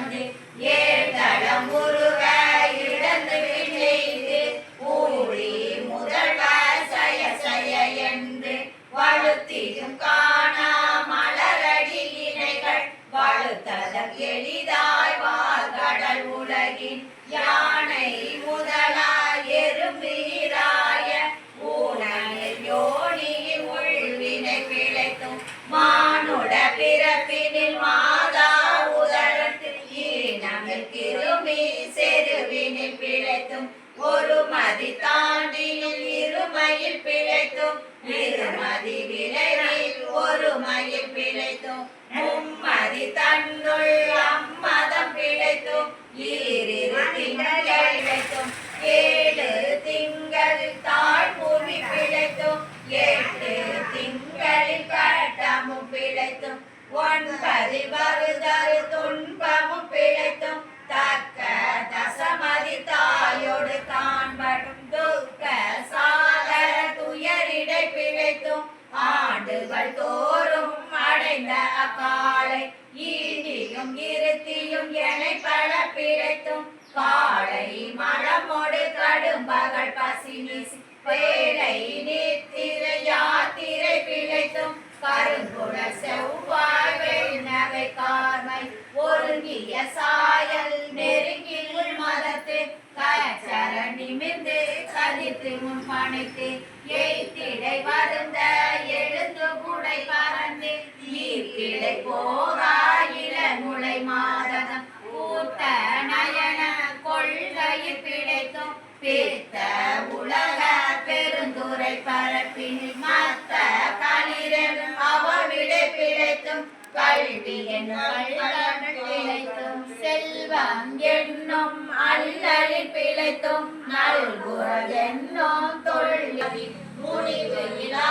வந்து ஏழ்தடம் உருவ இடந்து விளைந்து ஊழி முதல்வ சய சய என்று வழுத்திடும் காணா மலரடி இணைகள் வழுத்ததம் எளிதாய் வாழ்கடல் உலகின் யார் ஈனமில் கிருமி செருவினில் பிழைத்தும் ஒரு மதி தாண்டியில் இருமையில் பிழைத்தும். இருமதி விளைவில் ஒரு மயில் பிழைத்தும் மும்மதி தன்னுள் அம்மதம் பிழைத்தும். ஈரிரு திங்கள் இழைத்தும் ஏழு திங்கள் தாழ் தாழ்பூமி பிழைத்தும். எட்டு திங்களில் கட்டமும் பிழைத்தும். ஒன்பது வருதல் துன்பமும் ஆண்டுகள் தோறும் அடைந்த அக்காலை ஈண்டியும் இருத்தியும் எனை பல பிழைத்தும். காலை மழமோடு கடும் பகல் பசி நீசி வேலை நீத்திரை யாத்திரை பிழைத்தும். கருங்குட செவ்வாய் நகை கார்மை ஒருங்கிய சாயல் நெருங்கில் உள் மதத்து. கச்சர நிமிர்ந்து கதித்து முன் பணித்து. பித்த உலக பெருந்துரை பரப்பினில் மத்த களிரனும் அவவிடை பிழைத்தும் கல்வி என்னும் பிழைத்தும் செல்வம் என்னும் அல்லலில் பிழைத்தும் நல்குற என்னும் தொழில் முடிவு இலா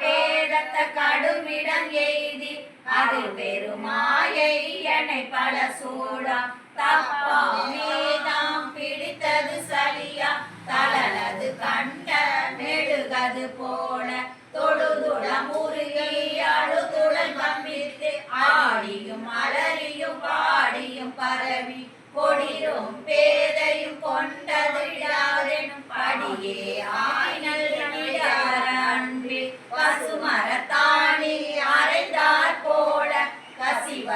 பேதத்த கடுமிடம் எய்தி அதில் பெருமாயை என்னை பல சூடா தப்பா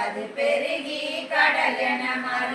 അത് പെരുകി കടലണ മറ